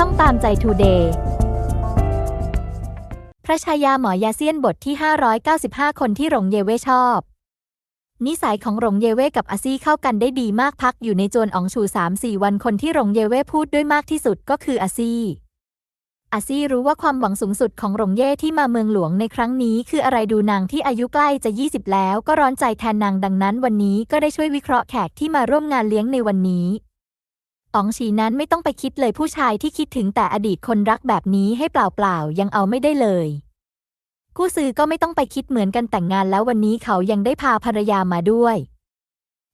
ช่องตามใจทูเดย์พระชายาหมอยาเซียนบทที่ 595 คนที่หลงเยเว่ชอบ นิสัยของหลงเยเว่กับอาซี่เข้ากันได้ดีมากพักอยู่ในจวนอองชูสามสี่วันคนที่หลงเยเว่พูดด้วยมากที่สุดก็คืออาซี่อาซี่รู้ว่าความหวังสูงสุดของหลงเย่ที่มาเมืองหลวงในครั้งนี้ คืออะไรดูนางที่อายุใกล้จะ 20 แล้วก็ร้อนใจแทนนางดังนั้นวันนี้ก็ได้ช่วยวิเคราะห์แขกที่มาร่วมงานเลี้ยงในวันนี้ อ๋องฉีนั้นไม่ต้องไปคิดเลยผู้ชายที่คิดถึงแต่อดีตคนรักแบบนี้ให้เปล่าๆ ยังเอาไม่ได้เลย กู้ซือก็ไม่ต้องไปคิดเหมือนกันแต่งงานแล้ววันนี้เขายังได้พาภรรยามาด้วย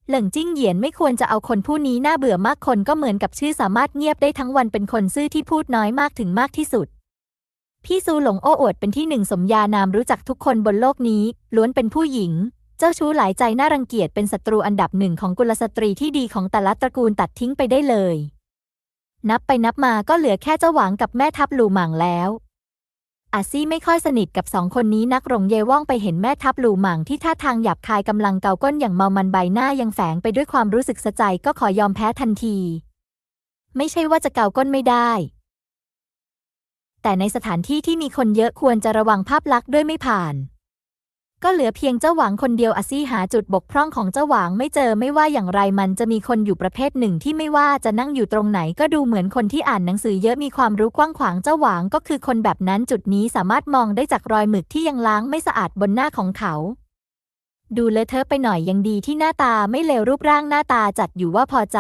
เหลิงจิ้งเหยียนไม่ควรจะเอาคนผู้นี้น่าเบื่อมากคนก็เหมือนกับชื่อสามารถเงียบได้ทั้งวันเป็นคนซื่อที่พูดน้อยมากถึงมากที่สุด พี่ซูหลงโอ้อวดเป็นที่หนึ่งสมญานามรู้จักทุกคนบนโลกนี้ ล้วนเป็นผู้หญิง จ้าชู้หลายใจน่ารังเกียจเป็นศัตรูอันดับหนึ่งของกุลสตรีที่ดีของแต่ละตระกูลตัดทิ้งไปได้เลย นับไปนับมาก็เหลือแค่เจ้าหวางกับแม่ทัพหลูหม่างแล้วอาซี่ไม่ค่อยสนิทกับสองคนนี้นักหลงเยว่องไปเห็นแม่ทัพหลูหม่างที่ท่าทางหยาบคายกำลังเกาก้นอย่างเมามันใบหน้ายังแฝงไปด้วยความรู้สึกสะใจก็ขอยอมแพ้ทันที ไม่ใช่ว่าจะเกาก้นไม่ได้ แต่ในสถานที่ที่มีคนเยอะควรจะระวังภาพลักษณ์ด้วยไม่ผ่าน ก็เหลือเพียงเจ้าหวางคนเดียวอาซี่หาจุดบกพร่องของเจ้าหวางไม่เจอไม่ว่าอย่างไรมันจะมีคนอยู่ประเภทหนึ่งที่ไม่ว่าจะนั่งอยู่ตรงไหนก็ดูเหมือนคนที่อ่านหนังสือเยอะมีความรู้กว้างขวางเจ้าหวางก็คือคนแบบนั้นจุดนี้สามารถมองได้จากรอยหมึกที่ยังล้างไม่สะอาดบนหน้าของเขา ดูเลอะเทอะไปหน่อยยังดีที่หน้าตาไม่เลวรูปร่างหน้าตาจัดอยู่ว่าพอใจ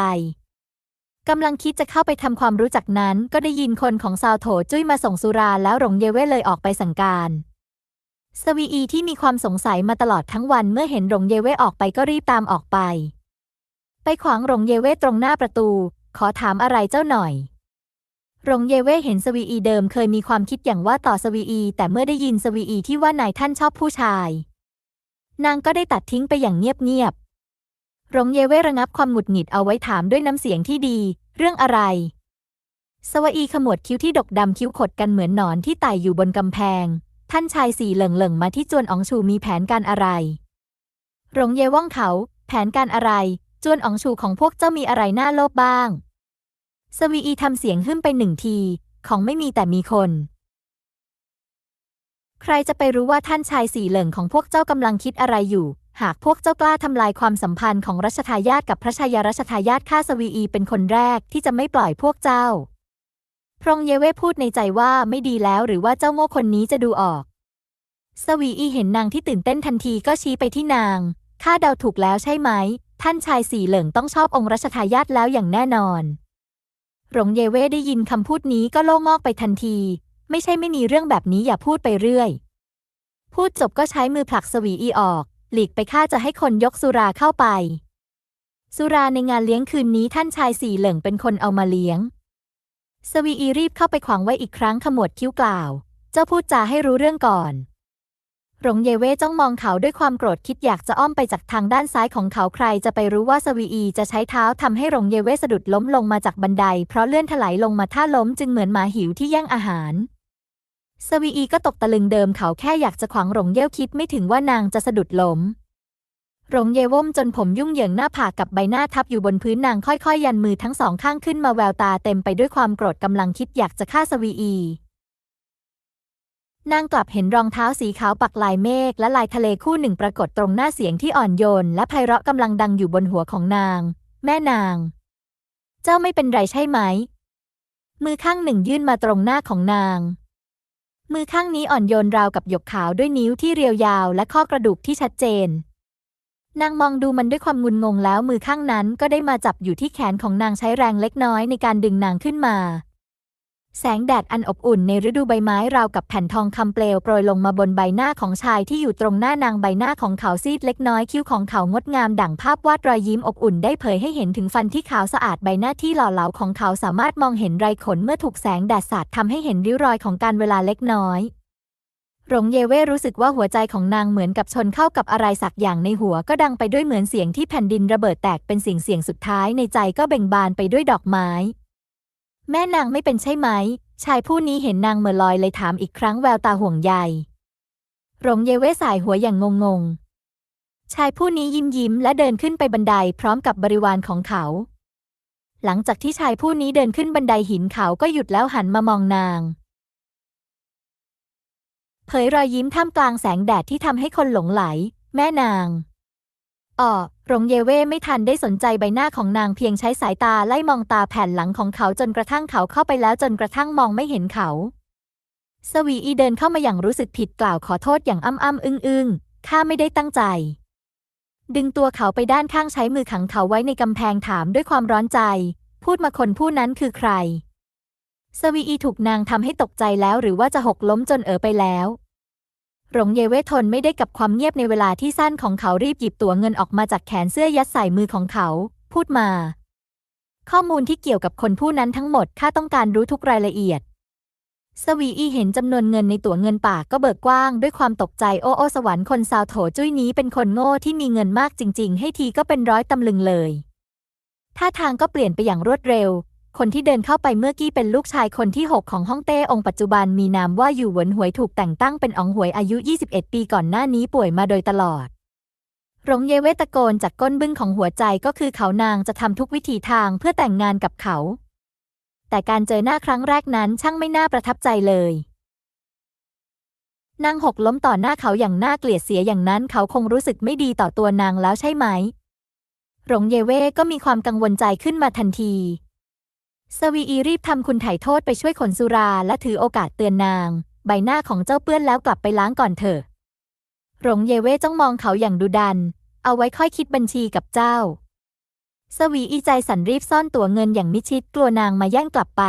กำลังคิดจะเข้าไปทำความรู้จักนั้น ก็ได้ยินคนของซาวโถจุ้ยมาส่งสุราแล้วหลงเยเว่เลยออกไปสั่งการ สวีอีที่มีความสงสัยมาตลอดทั้งวันเมื่อเห็นหลงเยเว่ออกไปก็รีบตามออกไป ไปขวางหลงเยเว่ตรงหน้าประตู ขอถามอะไรเจ้าหน่อยหลงเยเว่เห็นสวีอีเดิมเคยมีความคิดอย่างว่าต่อสวีอี แต่เมื่อได้ยินสวีอีที่ว่านายท่านชอบผู้ชาย นางก็ได้ตัดทิ้งไปอย่างเงียบๆหลงเยเว่ระงับความหงุดหงิดเอาไว้ถามด้วยน้ำเสียงที่ดี เรื่องอะไร สวีอีขมวดคิ้วที่ดกดำคิ้วขดกันเหมือนหนอนที่ไต่อยู่บนกำแพง ท่านชายสี่เหลิงเหลิงมาที่จวนอองชูมีแผนการอะไร หลงเยว่องเขา แผนการอะไร จวนอองชูของพวกเจ้ามีอะไรน่าโลภบ้าง สวีอีทำเสียงหึ่มไปหนึ่งที ของไม่มีแต่มีคน ใครจะไปรู้ว่าท่านชายสี่เหลิงของพวกเจ้ากำลังคิดอะไรอยู่ หากพวกเจ้ากล้าทำลายความสัมพันธ์ของรัชทายาทกับพระชายารัชทายาทข้าสวีอีเป็นคนแรกที่จะไม่ปล่อยพวกเจ้า พรองเยเว่พูดในใจว่าไม่ดีแล้วหรือว่าเจ้าโง่คนนี้จะดูออก สวีอีเห็นนางที่ตื่นเต้นทันทีก็ชี้ไปที่นาง ข้าเดาถูกแล้วใช่ไหม ท่านชายสีเหลิงต้องชอบองค์รัชทายาทแล้วอย่างแน่นอนหลงเยเว่ได้ยินคำพูดนี้ก็โล่งอกไปทันที ไม่ใช่ไม่มีเรื่องแบบนี้อย่าพูดไปเรื่อย พูดจบก็ใช้มือผลักสวีอีออก หลีกไปข้าจะให้คนยกสุราเข้าไป สุราในงานเลี้ยงคืนนี้ท่านชายสีเหลิงเป็นคนเอามาเลี้ยง สวีอีรีบเข้าไปขวางไว้อีกครั้งขมวดคิ้วกล่าว เจ้าพูดจาให้รู้เรื่องก่อน หลงเยเว่จ้องมองเขาด้วยความโกรธคิดอยากจะอ้อมไปจากทางด้านซ้ายของเขาใครจะไปรู้ว่าสวีอีจะใช้เท้าทำให้หลงเยเว่สะดุดล้มลงมาจากบันได เพราะเลื่อนถลายลงมาท่าล้มจึงเหมือนหมาหิวที่แย่งอาหาร สวีอีก็ตกตะลึงเดิมเขาแค่อยากจะขวางหลงเย่คิดไม่ถึงว่านางจะสะดุดล้ม หลงเยว่มจนผมยุ่งเหยิงหน้าผากกับใบหน้าทับอยู่บนพื้นนางค่อยๆ ยันมือทั้งสองข้างขึ้นมาแววตาเต็มไปด้วยความโกรธกำลังคิดอยากจะฆ่าสวีอี นางกลับเห็นรองเท้าสีขาวปักลายเมฆและลายทะเลคู่หนึ่งปรากฏตรงหน้าเสียงที่อ่อนโยน และไพเราะกำลังดังอยู่บนหัวของนาง แม่นาง เจ้าไม่เป็นไรใช่ไหม มือข้างหนึ่งยื่นมาตรงหน้าของนางมือข้างนี้อ่อนโยนราวกับหยกขาวด้วยนิ้วที่เรียวยาวและข้อกระดูกที่ชัดเจน นางมองดูมันด้วยความงุนงงแล้วมือข้างนั้นก็ได้มาจับอยู่ที่แขนของนางใช้แรงเล็กน้อยในการดึงนางขึ้นมา แสงแดดอันอบอุ่นในฤดูใบไม้ราวกับแผ่นทองคำเปลวโปรยลงมาบนใบหน้าของชายที่อยู่ตรงหน้านางใบหน้าของเขาซีดเล็กน้อยคิ้วของเขางดงามดั่งภาพวาดรอยยิ้มอบอุ่นได้เผยให้เห็นถึงฟันที่ขาวสะอาดใบหน้าที่หล่อเหลาของเขาสามารถมองเห็นไรขนเมื่อถูกแสงแดดสาดทำให้เห็นริ้วรอยของการเวลาเล็กน้อย หลงเยเว่รู้สึกว่าหัวใจของนางเหมือนกับชนเข้ากับอะไรสักอย่างในหัวก็ดังไปด้วยเหมือนเสียงที่แผ่นดินระเบิดแตกเป็นเสียงเสียงสุดท้ายในใจก็เบ่งบานไปด้วยดอกไม้ แม่นางไม่เป็นใช่ไหม ชายผู้นี้เห็นนางเมื่อลอยเลยถามอีกครั้งแววตาห่วงใยหลงเยเว่สายหัวอย่างงงๆ ชายผู้นี้ยิ้มยิ้มและเดินขึ้นไปบันไดพร้อมกับบริวารของเขา หลังจากที่ชายผู้นี้เดินขึ้นบันไดหินเขาก็หยุดแล้วหันมามองนาง เผยรอยยิ้มท่ามกลางแสงแดดที่ทำให้คนหลงไหล แม่นางอ๋อรงเยเว่ไม่ทันได้สนใจใบหน้าของนางเพียงใช้สายตาไล่มองตาแผ่นหลังของเขาจนกระทั่งเขาเข้าไปแล้วจนกระทั่งมองไม่เห็นเขา สวีอีเดินเข้ามาอย่างรู้สึกผิดกล่าวขอโทษอย่างอ้ำอ้ำอึ้งอึ้งข้าไม่ได้ตั้งใจ ดึงตัวเขาไปด้านข้างใช้มือขังเขาไว้ในกำแพงถามด้วยความร้อนใจ พูดมาคนผู้นั้นคือใคร สวีอีถูกนางทำให้ตกใจแล้วหรือว่าจะหกล้มจนเอ๋อไปแล้ว หลงเยเวทนไม่ได้กับความเงียบในเวลาที่สั้นของเขารีบหยิบตั๋วเงินออกมาจากแขนเสื้อยัดใส่มือของเขา พูดมา ข้อมูลที่เกี่ยวกับคนผู้นั้นทั้งหมดข้าต้องการรู้ทุกรายละเอียด สวีอีเห็นจำนวนเงินในตั๋วเงินปากก็เบิกกว้างด้วยความตกใจโอ้โอสวรรค์คนซาวโถจุ้ยนี้เป็นคนโง่ที่มีเงินมากจริง ๆ ให้ทีก็เป็นร้อยตำลึงเลยท่าทางก็เปลี่ยนไปอย่างรวดเร็ว คนที่เดินเข้าไปเมื่อกี้เป็นลูกชายคนที่ 6 ของฮ่องเต้องค์ปัจจุบันมีนามว่าอยู่หวนหวยถูกแต่งตั้งเป็นองหวยอายุ 21 ปีก่อนหน้านี้ป่วยมาโดยตลอดหลงเยเวตะโกนจากก้นบึ้งของหัวใจก็คือเขานางจะทำทุกวิถีทางเพื่อแต่งงานกับเขา แต่การเจอหน้าครั้งแรกนั้นช่างไม่น่าประทับใจเลย นางหกล้มต่อหน้าเขาอย่างน่าเกลียดเสียอย่างนั้นเขาคงรู้สึกไม่ดีต่อตัวนางแล้วใช่ไหม หลงเยเว่ก็มีความกังวลใจขึ้นมาทันที สวีอีรีบทำคุณไถ่โทษไปช่วยขนสุราและถือโอกาสเตือนนาง ใบหน้าของเจ้าเปื้อนแล้วกลับไปล้างก่อนเถอะ หลงเยเว่จ้องมองเขาอย่างดุดัน เอาไว้ค่อยคิดบัญชีกับเจ้า สวีอีใจสั่นรีบซ่อนตั๋วเงินอย่างมิชิดกลัวนางมาแย่งกลับไป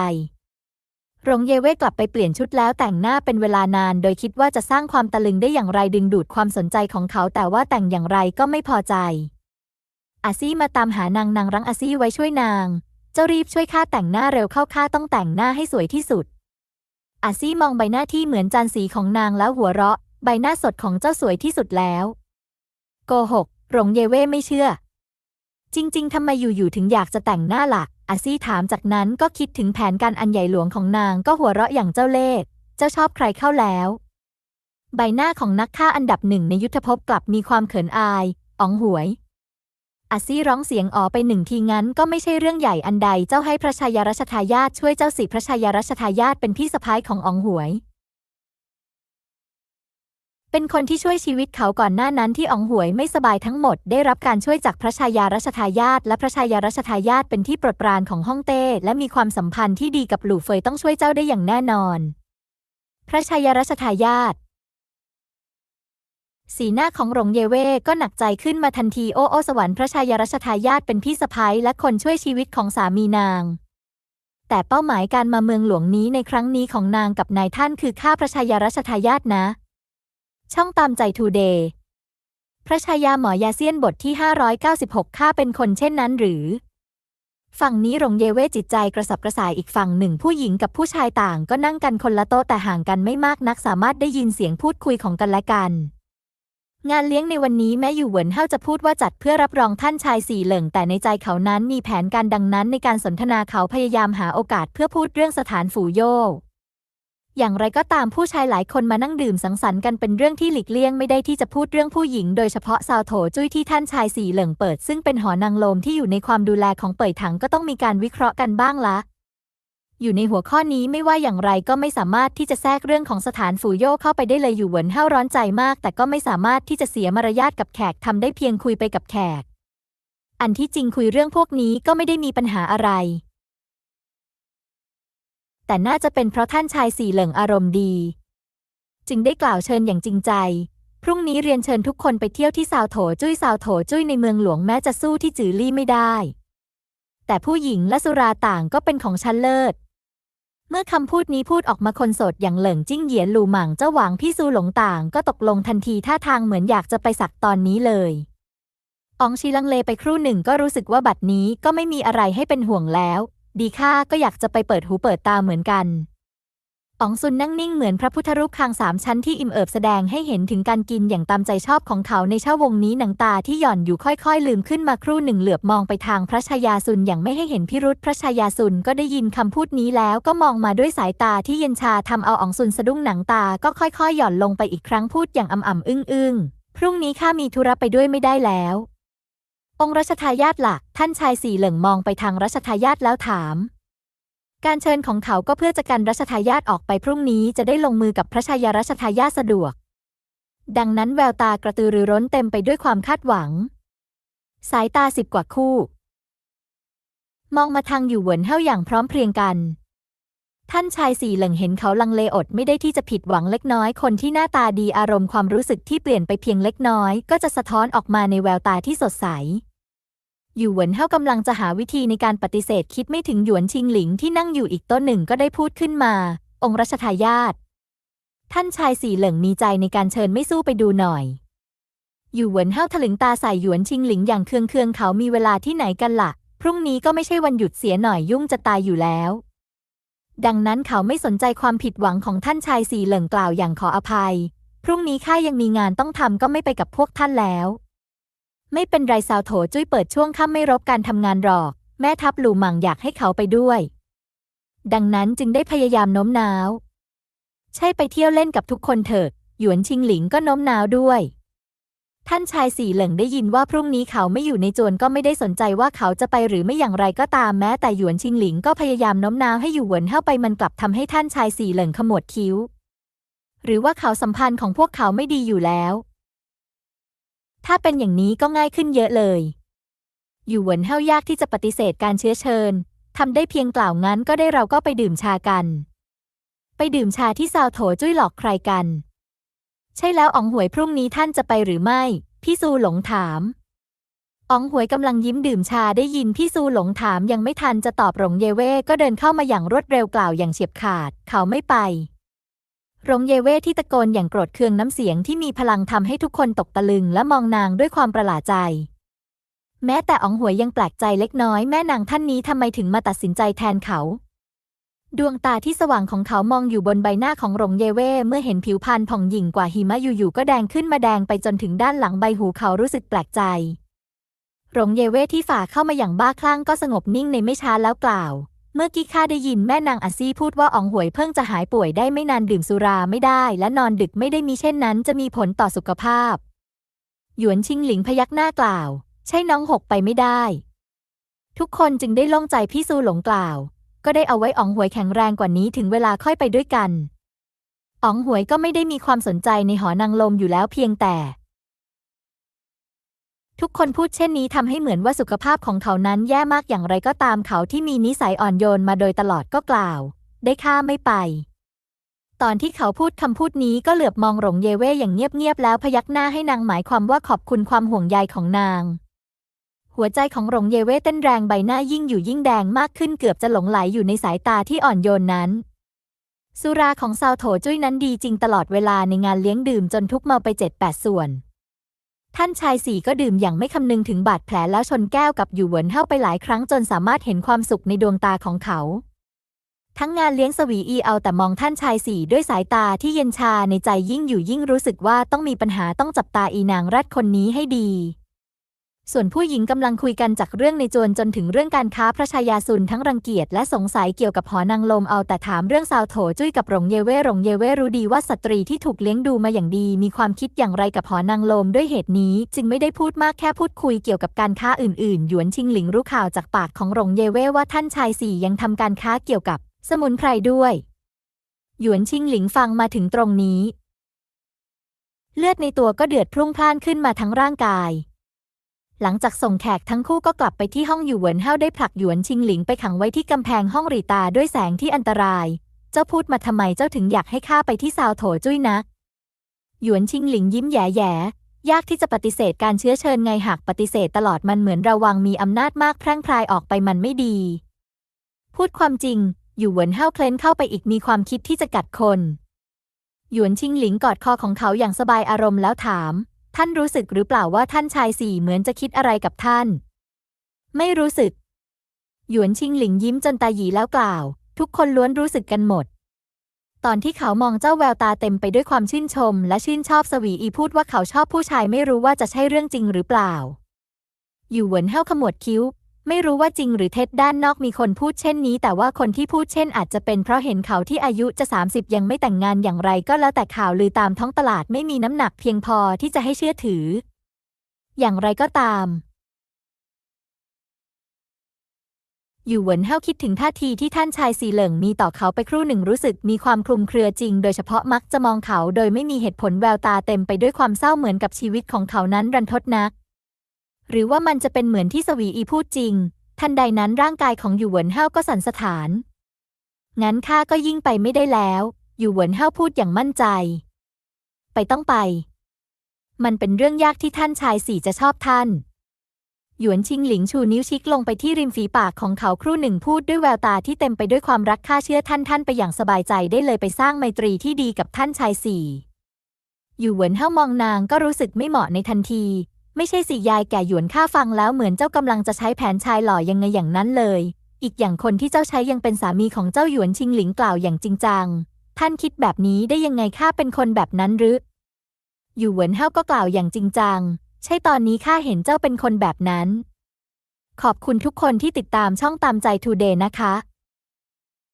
หลงเยเว่กลับไปเปลี่ยนชุดแล้วแต่งหน้าเป็นเวลานาน โดยคิดว่าจะสร้างความตะลึงได้อย่างไรดึงดูดความสนใจของเขา แต่ว่าแต่งอย่างไรก็ไม่พอใจอาซี่มาตามหานางนางรั้งอาซี่ไว้ช่วยนาง เจ้ารีบช่วยข้าแต่งหน้าเร็วเข้าข้าต้องแต่งหน้าให้สวยที่สุด อาซี่มองใบหน้าที่เหมือนจานสีของนางแล้วหัวเราะ ใบหน้าสดของเจ้าสวยที่สุดแล้ว โกหก หลงเยเว่ไม่เชื่อ จริง ๆทำไมอยู่ๆถึงอยากจะแต่งหน้าล่ะอาซี่ถามจากนั้นก็คิดถึงแผนการอันใหญ่หลวงของนางก็หัวเราะอย่างเจ้าเล่ห์เจ้าชอบใครเข้าแล้ว ใบหน้าของนักฆ่าอันดับหนึ่งในยุทธภพกลับมีความเขินอายอ๋องหวย อาซี่ร้องเสียงอ๋อไปหนึ่งทีงั้นก็ไม่ใช่เรื่องใหญ่อันใดเจ้าให้พระชายารัชทายาทช่วยเจ้าสิพระชายารัชทายาทเป็นพี่สะพ้ายของอองหวย เป็นคนที่ช่วยชีวิตเขาก่อนหน้านั้นที่อองหวยไม่สบายทั้งหมด ได้รับการช่วยจากพระชายารัชทายาทและพระชายารัชทายาทเป็นที่โปรดปรานของฮ่องเต้และมีความสัมพันธ์ที่ดีกับหลู่เฟยต้องช่วยเจ้าได้อย่างแน่นอน พระชายารัชทายาท สีหน้าของหลงเยเว่ก็หนักใจขึ้นมาทันทีโอ้โอสวรรค์พระชายารัชทายาทเป็นพี่สะพ้ยและคนช่วยชีวิตของสามีนาง แต่เป้าหมายการมาเมืองหลวงนี้ในครั้งนี้ของนางกับนายท่านคือข้าพระชายารัชทายาทนะ ช่องตามใจทูเดย์พระชายาหมอยาเซียนบทที่ 596ข้าเป็นคนเช่นนั้นหรือ ฝั่งนี้หลงเยเว่จิตใจกระสับกระส่ายอีกฝั่งหนึ่งผู้หญิงกับผู้ชายต่างก็นั่งกันคนละโต๊ะแต่ห่างกันไม่มากนักสามารถได้ยินเสียงพูดคุยของกันและกัน งานเลี้ยงในวันนี้แม้อยู่เหวินเฮาจะพูดว่าจัดเพื่อรับรองท่านชายสี่เหลิงแต่ในใจเขานั้นมีแผนการดังนั้นในการสนทนาเขาพยายามหาโอกาสเพื่อพูดเรื่องสถานฝูโย่อย่างไรก็ตามผู้ชายหลายคนมานั่งดื่มสังสรรค์กันเป็นเรื่องที่หลีกเลี่ยงไม่ได้ที่จะพูดเรื่องผู้หญิง โดยเฉพาะซาวโถจุ้ยที่ท่านชายสี่เหลิงเปิด ซึ่งเป็นหอนางโลมที่อยู่ในความดูแลของเป่ยถังก็ต้องมีการวิเคราะห์กันบ้างละ อยู่ในหัวข้อนี้ไม่ว่าอย่างไรก็ไม่สามารถที่จะแทรกเรื่องของสถานฝูโยเข้าไปได้เลยอยู่เหวินเฮาร้อนใจมาก แต่ก็ไม่สามารถที่จะเสียมารยาทกับแขกทำได้เพียงคุยไปกับแขก อันที่จริงคุยเรื่องพวกนี้ก็ไม่ได้มีปัญหาอะไร แต่น่าจะเป็นเพราะท่านชายสี่เหลิงอารมณ์ดี จึงได้กล่าวเชิญอย่างจริงใจ พรุ่งนี้เรียนเชิญทุกคนไปเที่ยวที่ซาวโถจุ้ยซาวโถจุ้ยในเมืองหลวงแม้จะสู้ที่จือลี่ไม่ได้ แต่ผู้หญิงและสุราต่างก็เป็นของชั้นเลิศ เมื่อคำพูดนี้พูดออกมาคนโสดอย่างเหลิงจิ้งเหยียนหลู่หมังเจ้าหวางพี่ซูหลงต่างก็ตกลงทันทีท่าทางเหมือนอยากจะไปสักตอนนี้เลยอองชีลังเลไปครู่หนึ่งก็รู้สึกว่าบัดนี้ก็ไม่มีอะไรให้เป็นห่วงแล้ว ดีค่าก็อยากจะไปเปิดหูเปิดตาเหมือนกัน อองซุนนั่งนิ่งเหมือนพระพุทธรูปคางสามชั้นที่อิ่มเอิบแสดงให้เห็นถึงการกินอย่างตามใจชอบของเขาในเช่าวงนี้หนังตาที่หย่อนอยู่ค่อยๆ ลืมขึ้นมาครู่หนึ่งเหลือบมองไปทางพระชายาซุนอย่างไม่ให้เห็นพิรุษพระชายาซุนก็ได้ยินคำพูดนี้แล้วก็มองมาด้วยสายตาที่เย็นชาทำเอาอองซุนสะดุ้งหนังตาก็ค่อยๆ หย่อนลงไปอีกครั้งพูดอย่างอ่ำๆอึ้งๆพรุ่งนี้ข้ามีธุระไปด้วยไม่ได้แล้ว องค์รัชทายาทล่ะ ท่านชายสี่เหลิงมองไปทางรัชทายาทแล้วถาม การเชิญของเขาก็เพื่อจะกันรัชทายาทออกไปพรุ่งนี้จะได้ลงมือกับพระชายารัชทายาทสะดวก ดังนั้นแววตากระตือรือร้นเต็มไปด้วยความคาดหวัง สายตาสิบกว่าคู่ มองมาทางอยู่เหวินเฮาอย่างพร้อมเพรียงกัน ท่านชายสี่เหลิงเห็นเขาลังเลอดไม่ได้ที่จะผิดหวังเล็กน้อย คนที่หน้าตาดีอารมณ์ความรู้สึกที่เปลี่ยนไปเพียงเล็กน้อย ก็จะสะท้อนออกมาในแววตาที่สดใส อยู่เหวินเฮากำลังจะหาวิธีในการปฏิเสธคิดไม่ถึงหยวนชิงหลิงที่นั่งอยู่อีกโต๊ะหนึ่งก็ได้พูดขึ้นมา องค์รัชทายาทท่านชายสีเหลิงมีใจในการเชิญไม่สู้ไปดูหน่อยอยู่เหวินเฮาถลึงตาใส่หยวนชิงหลิงอย่างเคืองเคืองเขามีเวลาที่ไหนกันละ่ะ พรุ่งนี้ก็ไม่ใช่วันหยุดเสียหน่อยยุ่งจะตายอยู่แล้ว ดังนั้นเขาไม่สนใจความผิดหวังของท่านชายสีเหลิงกล่าวอย่างขออภัย พรุ่งนี้ข้ายังมีงานต้องทำก็ไม่ไปกับพวกท่านแล้ว ไม่เป็นไรสาวโถจุ้ยเปิดช่วงค่ำไม่รบการทำงานหรอก แม่ทัพหลู่หมังอยากให้เขาไปด้วย ดังนั้นจึงได้พยายามโน้มน้าว ใช่ไปเที่ยวเล่นกับทุกคนเถิดหยวนชิงหลิงก็โน้มน้าวด้วย ท่านชายสี่เหลิงได้ยินว่าพรุ่งนี้เขาไม่อยู่ในจวนก็ไม่ได้สนใจว่าเขาจะไปหรือไม่อย่างไรก็ตามแม้แต่หยวนชิงหลิงก็พยายามโน้มน้าวให้อยู่วนเข้าไปมันกลับทำให้ท่านชายสี่เหลิงขมวดคิ้ว หรือว่าเขาสัมพันธ์ของพวกเขาไม่ดีอยู่แล้ว ถ้าเป็นอย่างนี้ก็ง่ายขึ้นเยอะเลยอยู่หวนเฮายากที่จะปฏิเสธการเชื้อเชิญทำได้เพียงกล่าวงั้นก็ได้เราก็ไปดื่มชากัน ไปดื่มชาที่ซาวโถจุ้ยหลอกใครกัน ใช่แล้วอองหวยพรุ่งนี้ท่านจะไปหรือไม่ พี่ซูหลงถามอองหวยกำลังยิ้มดื่มชาได้ยินพี่ซูหลงถามยังไม่ทันจะตอบหลงเยเว่ก็เดินเข้ามาอย่างรวดเร็วกล่าวอย่างเฉียบขาด เขาไม่ไป หลงเยเว่ที่ตะโกนอย่างโกรธเคืองน้ำเสียงที่มีพลังทำให้ทุกคนตกตะลึงและมองนางด้วยความประหลาดใจ แม้แต่อ๋องหวยยังแปลกใจเล็กน้อยแม่นางท่านนี้ทำไมถึงมาตัดสินใจแทนเขา ดวงตาที่สว่างของเขามองอยู่บนใบหน้าของหลงเยเว่เมื่อเห็นผิวพรรณผ่องหยิ่งกว่าหิมะอยู่ๆก็แดงขึ้นมาแดงไปจนถึงด้านหลังใบหูเขารู้สึกแปลกใจหลงเยเว่ที่ฝ่าเข้ามาอย่างบ้าคลั่งก็สงบนิ่งในไม่ช้าแล้วกล่าว เมื่อกี้ข้าได้ยินแม่นางอาซี่พูดว่าอองหวยเพิ่งจะหายป่วยได้ไม่นานดื่มสุราไม่ได้และนอนดึกไม่ได้มีเช่นนั้น จะมีผลต่อสุขภาพ หยวนชิงหลิงพยักหน้ากล่าว ใช่น้องหกไปไม่ได้ ทุกคนจึงได้โล่งใจพี่ซูหลงกล่าว ก็ได้เอาไว้อองหวยแข็งแรงกว่านี้ถึงเวลาค่อยไปด้วยกันอ๋องหวยก็ไม่ได้มีความสนใจในหอนางลมอยู่แล้วเพียงแต่ ทุกคนพูดเช่นนี้ทำให้เหมือนว่าสุขภาพของเขานั้นแย่มากอย่างไรก็ตามเขาที่มีนิสัยอ่อนโยนมาโดยตลอดก็กล่าว ได้ข้าไม่ไป ตอนที่เขาพูดคำพูดนี้ก็เหลือบมองหลงเยเว่อย่างเงียบๆแล้วพยักหน้าให้นางหมายความว่าขอบคุณความห่วงใยของนางหัวใจของหลงเยเว่เต้นแรงใบหน้ายิ่งอยู่ยิ่งแดงมากขึ้นเกือบจะหลงไหลอยู่ในสายตาที่อ่อนโยนนั้น สุราของซาวโถจุ้ยนั้นดีจริงตลอดเวลาในงานเลี้ยงดื่มจนทุกเมาไปเจ็ดแปดส่วน ท่านชายสี่ก็ดื่มอย่างไม่คำนึงถึงบาดแผลแล้วชนแก้วกับอยู่เหวินเฮาไปหลายครั้งจนสามารถเห็นความสุขในดวงตาของเขา ทั้งงานเลี้ยงสวีอีเอาแต่มองท่านชายสี่ด้วยสายตาที่เย็นชาในใจยิ่งอยู่ยิ่งรู้สึกว่าต้องมีปัญหาต้องจับตาอีนางรัดคนนี้ให้ดี ส่วนผู้หญิงกำลังคุยกันจากเรื่องในจวนจนถึงเรื่องการค้าพระชายาซุนทั้งรังเกียจและสงสัยเกี่ยวกับหอนางลมเอาแต่ถามเรื่องซาวโถจุ้ยกับหลงเยเว่หลงเยเว่รู้ดีว่าสตรีที่ถูกเลี้ยงดูมาอย่างดี มีความคิดอย่างไรกับหอนางลมด้วยเหตุนี้ จึงไม่ได้พูดมากแค่พูดคุยเกี่ยวกับการค้าอื่นๆ หยวนชิงหลิงรู้ข่าวจากปากของหลงเยเว่ว่าท่านชายสี่ยังทำการค้าเกี่ยวกับ สมุนไพรด้วย หยวนชิงหลิงฟังมาถึงตรงนี้ เลือดในตัวก็เดือดพรุ่งพล่านขึ้นมาทั้งร่างกาย หลังจากส่งแขกทั้งคู่ก็กลับไปที่ห้องอยู่เหวินเฮาได้ผลักหยวนชิงหลิงไปขังไว้ที่กำแพงห้องรีตาด้วยแสงที่อันตราย เจ้าพูดมาทำไมเจ้าถึงอยากให้ข้าไปที่ซาวโถจุ้ยนะหยวนชิงหลิงยิ้มแย่แย่ยากที่จะปฏิเสธการเชื้อเชิญไงหากปฏิเสธตลอดมันเหมือนระวังมีอำนาจมากแพร่งพรายออกไปมันไม่ดี พูดความจริง อยู่เหวินเฮาเคลนเข้าไปอีกมีความคิดที่จะกัดคน หยวนชิงหลิงกอดคอของเขาอย่างสบายอารมณ์แล้วถาม ท่านรู้สึกหรือเปล่าว่าท่านชายสี่เหมือนจะคิดอะไรกับท่าน ไม่รู้สึก หยวนชิงหลิงยิ้มจนตาหยีแล้วกล่าว ทุกคนล้วนรู้สึกกันหมด ตอนที่เขามองเจ้าแววตาเต็มไปด้วยความชื่นชม และชื่นชอบสวีอีพูดว่าเขาชอบผู้ชายไม่รู้ว่าจะใช่เรื่องจริงหรือเปล่า อยู่เหวินเฮาขมวดคิ้ว ไม่รู้ว่าจริงหรือเท็จด้านนอกมีคนพูดเช่นนี้ แต่ว่าคนที่พูดเช่นอาจจะเป็นเพราะเห็นเขาที่อายุจะ 30 ยังไม่แต่งงานอย่างไรก็แล้วแต่ข่าวลือตามท้องตลาดไม่มีน้ำหนักเพียงพอที่จะให้เชื่อถือ อย่างไรก็ตามอยู่เหวินเฮาคิดถึงท่าทีที่ท่านชายสีเหลิงมีต่อเขาไปครู่หนึ่งรู้สึกมีความคลุมเครือจริง โดยเฉพาะมักจะมองเขาโดยไม่มีเหตุผลแววตาเต็มไปด้วยความเศร้าเหมือนกับชีวิตของเขานั้นรันทดนัก หรือว่ามันจะเป็นเหมือนที่สวีอีพูดจริง ทันใดนั้นร่างกายของอยู่เหวินเฮาก็สั่นสะท้าน งั้นข้าก็ยิ่งไปไม่ได้แล้วอยู่เหวินเฮาพูดอย่างมั่นใจ ไปต้องไป มันเป็นเรื่องยากที่ท่านชายสี่จะชอบท่าน หยวนชิงหลิงชูนิ้วชิกลงไปที่ริมฝีปากของเขาครู่หนึ่งพูดด้วยแววตาที่เต็มไปด้วยความรักข้าเชื่อท่านท่านไปอย่างสบายใจได้เลยไปสร้างไมตรีที่ดีกับท่านชายสี่อยู่เหวินเฮ้ามองนางก็รู้สึกไม่เหมาะในทันที ไม่ใช่สิยายแก่หยวนข้าฟังแล้วเหมือนเจ้ากำลังจะใช้แผนชายหล่อยังไงอย่างนั้นเลย อีกอย่างคนที่เจ้าใช้ยังเป็นสามีของเจ้าหยวนชิงหลิงกล่าวอย่างจริงจัง ท่านคิดแบบนี้ได้ยังไงข้าเป็นคนแบบนั้นหรืออยู่เหวินเฮ้าก็กล่าวอย่างจริงจัง ใช่ตอนนี้ข้าเห็นเจ้าเป็นคนแบบนั้น ขอบคุณทุกคนที่ติดตามช่องตามใจทูเดย์นะคะ